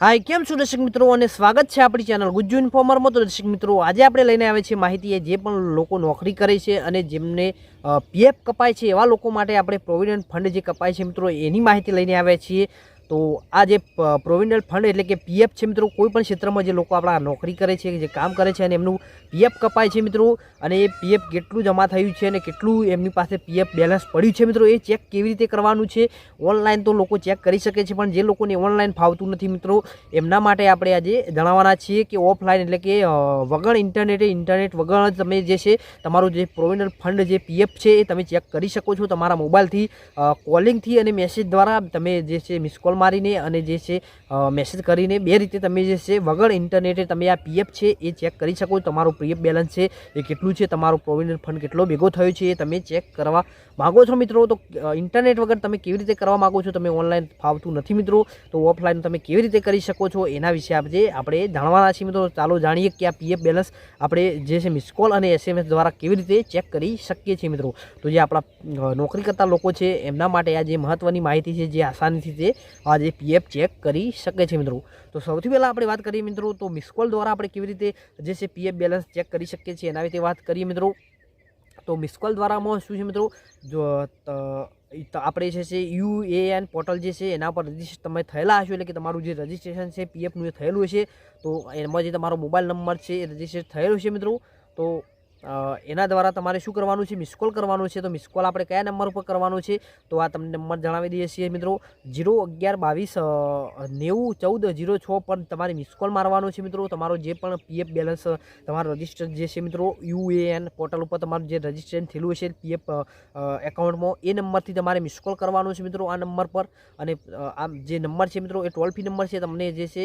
હાય, કેમ છો દર્શક મિત્રો? અને સ્વાગત છે આપણી ચેનલ ગુજ્જુ ઇન્ફોર્મરમાં તો દર્શક મિત્રો, આજે આપણે લઈને આવે છે માહિતી જે પણ લોકો નોકરી કરે છે અને જેમને પીએફ કપાય છે એવા લોકો માટે આપણે પ્રોવિડન્ટ ફંડ જે કપાય છે મિત્રો, એની માહિતી લઈને આવ્યા છીએ. તો આ જે પ્રોવિડન્ટ ફંડ એટલે કે પીએફ છે મિત્રો, કોઈ પણ ક્ષેત્રમાં જે લોકો આપણા નોકરી કરે છે, જે કામ કરે છે અને એમનું પીએફ કપાય છે મિત્રો, અને એ પીએફ કેટલું જમા થયું છે અને કેટલું એમની પાસે પીએફ બેલેન્સ પડ્યું છે મિત્રો, એ ચેક કેવી રીતે કરવાનું છે? ઓનલાઈન તો લોકો ચેક કરી શકે છે, પણ જે લોકોને ઓનલાઈન ફાવતું નથી મિત્રો, એમના માટે આપણે આજે જણાવવાના છીએ કે ઓફલાઈન એટલે કે વગર ઇન્ટરનેટે ઇન્ટરનેટ વગર તમે જે છે, તમારું જે પ્રોવિડન્ટ ફંડ જે પીએફ છે એ તમે ચેક કરી શકો છો તમારા મોબાઈલથી કોલિંગથી અને મેસેજ દ્વારા તમે જે છે મિસ કોલ મારીને અને જે છે મેસેજ કરીને બે રીતે તમે જે છે, વગર ઇન્ટરનેટે તમે આ પીએફ છે એ ચેક કરી શકો. તમારું પીએફ બેલેન્સ છે એ કેટલું છે, તમારો પ્રોવિડન્ટ ફંડ કેટલો ભેગો થયો છે એ તમે ચેક કરવા માગો છો મિત્રો. તો ઇન્ટરનેટ વગર તમે કેવી રીતે કરવા માગો છો? તમે ઓનલાઈન ફાવતું નથી મિત્રો. તો ઓફલાઈન તમે કેવી રીતે કરી શકો છો? એના વિશે આજે આપણે જાણવાના છીએ મિત્રો. ચાલો જાણીએ કે આ પીએફ બેલેન્સ આપણે જે છે મિસ કોલ અને એસએમએસ દ્વારા કેવી રીતે ચેક કરી શકીએ છીએ મિત્રો. તો જે આપણા નોકરી કરતા લોકો છે, એમના માટે આ જે મહત્ત્વની માહિતી છે, જે આસાનીથી તે આ જે પીએફ ચેક કરી શકે છે મિત્રો. તો સૌથી પહેલાં આપણે વાત કરીએ મિત્રો, તો મિસ કોલ દ્વારા આપણે કેવી રીતે જે છે પીએફ બેલેન્સ ચેક કરી શકીએ છીએ એના વિશે વાત કરીએ મિત્રો. તો મિસ કોલ દ્વારામાં શું છે મિત્રો? જો આપણે જે છે યુ એન પોર્ટલ જે છે એના પર રજિસ્ટર તમે થયેલા હશો એટલે કે તમારું જે રજિસ્ટ્રેશન છે પીએફનું એ થયેલું હશે. તો એમાં જે તમારો મોબાઈલ નંબર છે એ રજિસ્ટર થયેલો છે મિત્રો. તો એના દ્વારા તમારે શું કરવાનું છે? મિસ કોલ કરવાનું છે. તો મિસ કોલ આપણે કયા નંબર ઉપર કરવાનું છે? તો આ તમને નંબર જણાવી દઈએ છીએ મિત્રો. જીરો અગિયાર બાવીસ નેવું ચૌદ જીરો છ પર તમારે મિસ કોલ મારવાનો છે મિત્રો. તમારો જે પણ પીએફ બેલેન્સ તમારો રજિસ્ટર જે છે મિત્રો યુએએન પોર્ટલ ઉપર તમારું જે રજિસ્ટ્રેશન થયેલું છે પીએફ એકાઉન્ટમાં એ નંબરથી તમારે મિસ કોલ કરવાનો છે મિત્રો આ નંબર પર. અને આ જે નંબર છે મિત્રો, એ ટોલ ફ્રી નંબર છે. તમને જે છે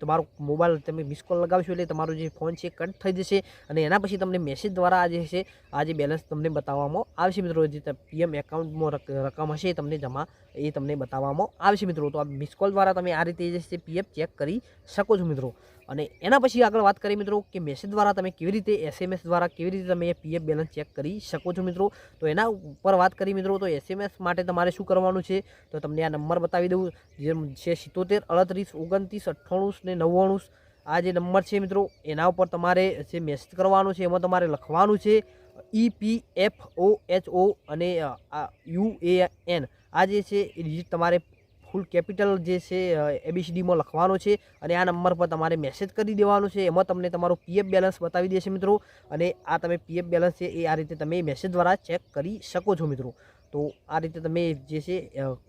તમારો મોબાઈલ તમે મિસ કોલ લગાવશો એટલે તમારો જે ફોન છે કટ થઈ જશે. અને એના પછી તમને મેસેજ દ્વારા આ જે છે આ જે બેલેન્સ તમને બતાવવામાં આવશે મિત્રો. જે પીએમ એકાઉન્ટમાં રક- રકમ હશે એ તમને જમા, એ તમને બતાવવામાં આવશે મિત્રો. તો આ મિસ કોલ દ્વારા તમે આ રીતે જે છે પીએફ ચેક કરી શકો છો મિત્રો. અને એના પછી આગળ વાત કરીએ મિત્રો કે મેસેજ દ્વારા તમે કેવી રીતે એસએમએસ દ્વારા કેવી રીતે તમે પીએફ બેલેન્સ ચેક કરી શકો છો મિત્રો. તો એના ઉપર વાત કરીએ મિત્રો, તો એસએમએસ માટે તમારે શું કરવાનું છે? તો તમને આ નંબર બતાવી દઉં. જે છે સિત્તોતેર, અડત્રીસ, ઓગણત્રીસ અઠ્ઠાણું ને નવ્વાણું આ જે નંબર છે મિત્રો, એના ઉપર તમારે જે મેસેજ કરવાનો છે, એમાં તમારે લખવાનું છે ઈ P F O H O અને યુ એ એન આ જે છે, એ ડિજિટ તમારે ફૂલ કેપિટલ જે છે એબીસીડીમાં લખવાનો છે અને આ નંબર પર તમારે મેસેજ કરી દેવાનો છે. એમાં તમને તમારું પીએફ બેલેન્સ બતાવી દેશે મિત્રો અને આ તમે પીએફ બેલેન્સ છે, એ આ રીતે તમે મેસેજ દ્વારા ચેક કરી શકો છો મિત્રો. તો આ રીતે તમે જે છે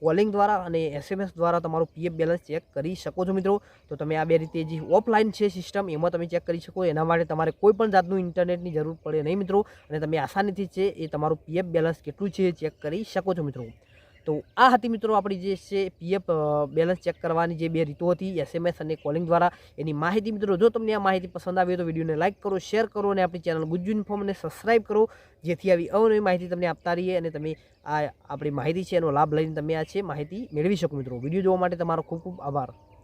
કોલિંગ દ્વારા અને એસએમએસ દ્વારા તમારું પીએફ બેલેન્સ ચેક કરી શકો છો મિત્રો. તો તમે આ બે રીતે જે ઓફલાઈન છે સિસ્ટમ એમાં તમે ચેક કરી શકો. એના માટે તમારે કોઈ પણ જાતનું ઇન્ટરનેટની જરૂર પડે નહીં મિત્રો. અને તમે આસાનીથી છે એ તમારું પીએફ બેલેન્સ કેટલું છે ચેક કરી શકો છો મિત્રો. તો આ હતી મિત્રો આપણી જે છે પીએફ બેલેન્સ ચેક કરવાની જે બે રીતો હતી એસએમએસ અને કોલિંગ દ્વારા. એની માહિતી મિત્રો જો તમને આ માહિતી પસંદ આવી તો વિડીયોને લાઇક કરો શેર કરો અને આપણી ચેનલ ગુજ્જુ ઇન્ફોર્મને સબસ્ક્રાઇબ કરો, જેથી આવી અવનવી માહિતી તમને આપતા રહીએ અને તમે આ આપણી માહિતી છે એનો લાભ લઈને તમે આ છે માહિતી મેળવી શકો મિત્રો. વીડિયો જોવા માટે તમારો ખૂબ ખૂબ આભાર.